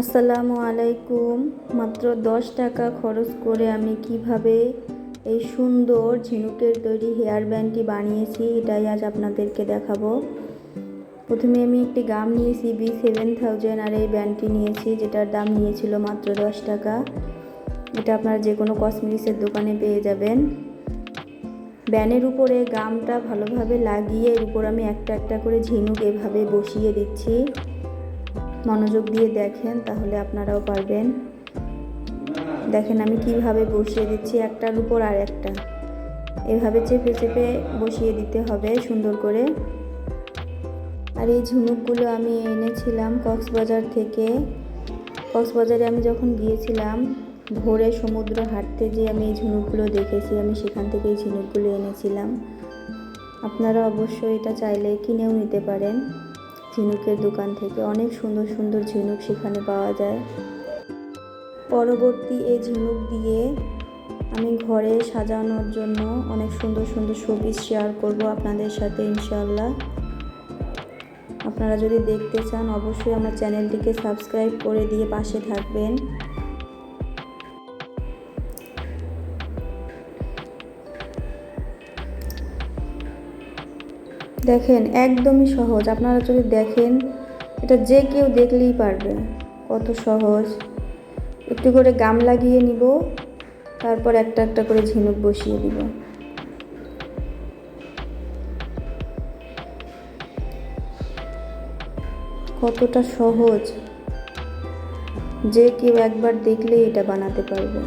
আসসালামু আলাইকুম। মাত্র দশ টাকা খরচ করে আমি কীভাবে এই সুন্দর ঝিনুকের তৈরি হেয়ার ব্যান্ডটি বানিয়েছি, এটাই আজ আপনাদেরকে দেখাবো। প্রথমে আমি একটি গাম নিয়েছি বি সেভেন থাউজেন্ড আর এই ব্যান্ডটি নিয়েছি, যেটার দাম নিয়েছিল মাত্র দশ টাকা। এটা আপনারা যে কোনো কসমেটিক্সের দোকানে পেয়ে যাবেন। ব্যানের উপরে গামটা ভালোভাবে লাগিয়ে এর উপর আমি একটা একটা করে ঝিনুক এভাবে বসিয়ে দিচ্ছি। মনোযোগ দিয়ে দেখেন, তাহলে আপনারাও পারবেন। দেখেন আমি কীভাবে বসিয়ে দিচ্ছি, একটার উপর আর একটা। এভাবে চেপে চেপে বসিয়ে দিতে হবে সুন্দর করে। আর এই ঝিনুকগুলো আমি এনেছিলাম কক্সবাজার থেকে। কক্সবাজারে আমি যখন গিয়েছিলাম, ভোরে সমুদ্র হাঁটতে যেয়ে আমি এই ঝিনুকগুলো দেখেছি, আমি সেখান থেকে এই ঝিনুকগুলো এনেছিলাম। আপনারা অবশ্যই এটা চাইলে কিনেও নিতে পারেন। ঝিনুকের দোকান থেকে অনেক সুন্দর সুন্দর ঝিনুক সেখানে পাওয়া যায়। পরবর্তী এই ঝিনুক দিয়ে আমি ঘরে সাজানোর জন্য অনেক সুন্দর সুন্দর ছবি শেয়ার করব আপনাদের সাথে ইনশাল্লাহ আপনারা যদি দেখতে চান, অবশ্যই আমার চ্যানেলটিকে সাবস্ক্রাইব করে দিয়ে পাশে থাকবেন। দেখেন, একদমই সহজ। আপনারা যদি দেখেন, এটা যে কেউ দেখলেই পারবে। কত সহজ। একটু করে গাম লাগিয়ে নিব, তারপর একটা একটা করে ঝিনুক বসিয়ে দিব। কতটা সহজ। যে কেউ একবার দেখলেই এটা বানাতে পারবে।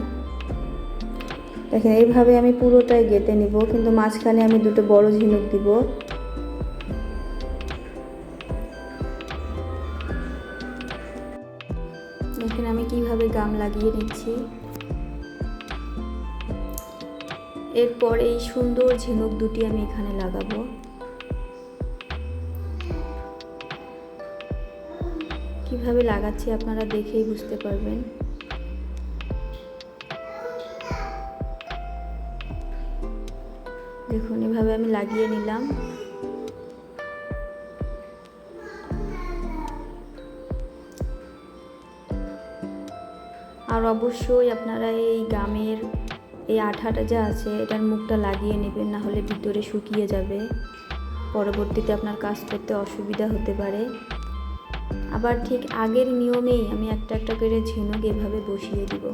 দেখেন, এইভাবে আমি পুরোটাই গেঁথে নিব, কিন্তু মাঝখানে আমি দুটো বড় ঝিনুক দিব। দেখেন আমি কীভাবে গাম লাগিয়ে নিচ্ছি? এরপর এই সুন্দর ঝিনুক দুটি আমি এখানে লাগাবো। কীভাবে লাগাচ্ছি আপনারা দেখেই বুঝতে পারবেন। দেখুন, এভাবে আমি লাগিয়ে নিলাম। আর অবশ্যই আপনারা এই গামের এই আঠাটা যা আছে, এটার মুখটা লাগিয়ে নেবেন না হলে ভিতরে শুকিয়ে যাবে। পরবর্তীতে আপনার কাজ করতে অসুবিধা হতে পারে। আবার ঠিক আগের নিয়মেই আমি একটা একটা করে ঝিনুক এভাবে বসিয়ে দিব।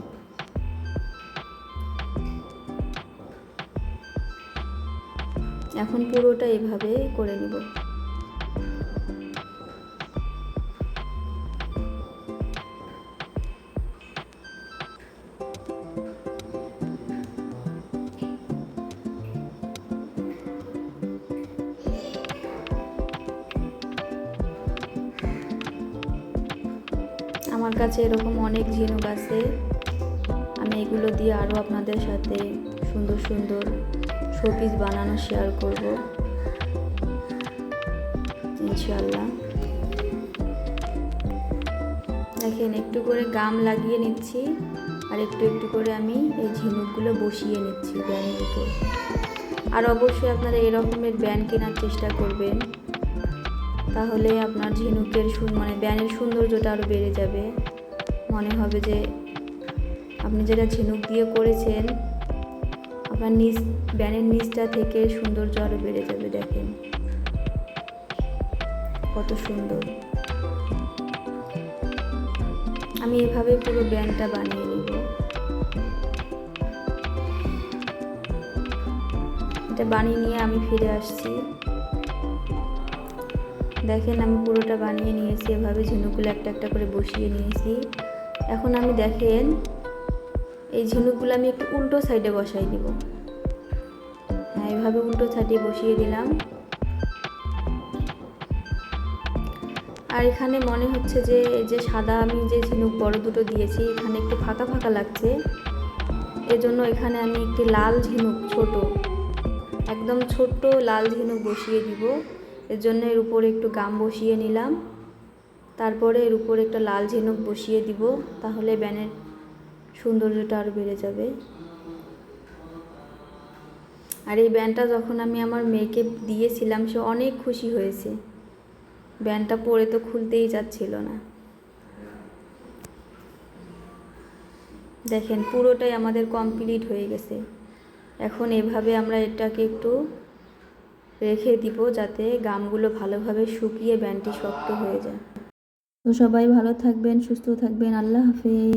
এখন পুরোটা এভাবে করে নিব। আমার কাছে এরকম অনেক ঝিনুক আছে। আমি এগুলো দিয়ে আরও আপনাদের সাথে সুন্দর সুন্দর শোপিস বানানো শেয়ার করব। ইনশাল্লাহ দেখেন, একটু করে গাম লাগিয়ে নিচ্ছি আর একটু একটু করে আমি এই ঝিনুকগুলো বসিয়ে নিচ্ছি ব্যানের উপর। আর অবশ্যই আপনারা এরকমের ব্যান কেনার চেষ্টা করবেন। তাহলে আপনার ঝিনুকের মানে ব্যানের সৌন্দর্যটা আরও বেড়ে যাবে। মনে হবে যে আপনি যেটা ঝিনুক দিয়ে করেছেন, আপনার নিচ ব্যানের নিচটা থেকে সৌন্দর্য আরও বেড়ে যাবে, দেখেন। কত সুন্দর। আমি এভাবে পুরো ব্যানটা বানিয়ে নিব। এটা বানিয়ে নিয়ে আমি ফিরে আসছি। দেখেন আমি পুরোটা বানিয়ে নিয়েছি, এভাবে ঝিনুকগুলো একটা একটা করে বসিয়ে নিয়েছি। এখন আমি দেখেন, এই ঝিনুকগুলো আমি একটু উল্টো সাইডে বসাই দিব হ্যাঁ এইভাবে উল্টো সাইডে বসিয়ে দিলাম। আর এখানে মনে হচ্ছে যে যে সাদা আমি যে ঝিনুক বড় দুটো দিয়েছি, এখানে একটু ফাঁকা ফাঁকা লাগছে। এজন্য এখানে আমি একটি লাল ঝিনুক, ছোট, একদম ছোট্ট লাল ঝিনুক বসিয়ে দিব। এর জন্য এর উপরে একটু গাম বসিয়ে নিলাম। তারপরে এর উপরে একটা লাল ঝিনুক বসিয়ে দিব, তাহলে ব্যানের সৌন্দর্যটা আরও বেড়ে যাবে। আর এই ব্যানটা যখন আমি আমার মেয়েকে দিয়েছিলাম, সে অনেক খুশি হয়েছে। ব্যানটা পরে তো খুলতেই যাচ্ছিল না। দেখেন, পুরোটাই আমাদের কমপ্লিট হয়ে গেছে। এখন এভাবে আমরা এটাকে একটু রেখে দিব যাতে গামগুলো ভালোভাবে শুকিয়ে ব্যান্ডটি শক্ত হয়ে যায়। তো সবাই ভালো থাকবেন, সুস্থ থাকবেন। আল্লাহ হাফেজ।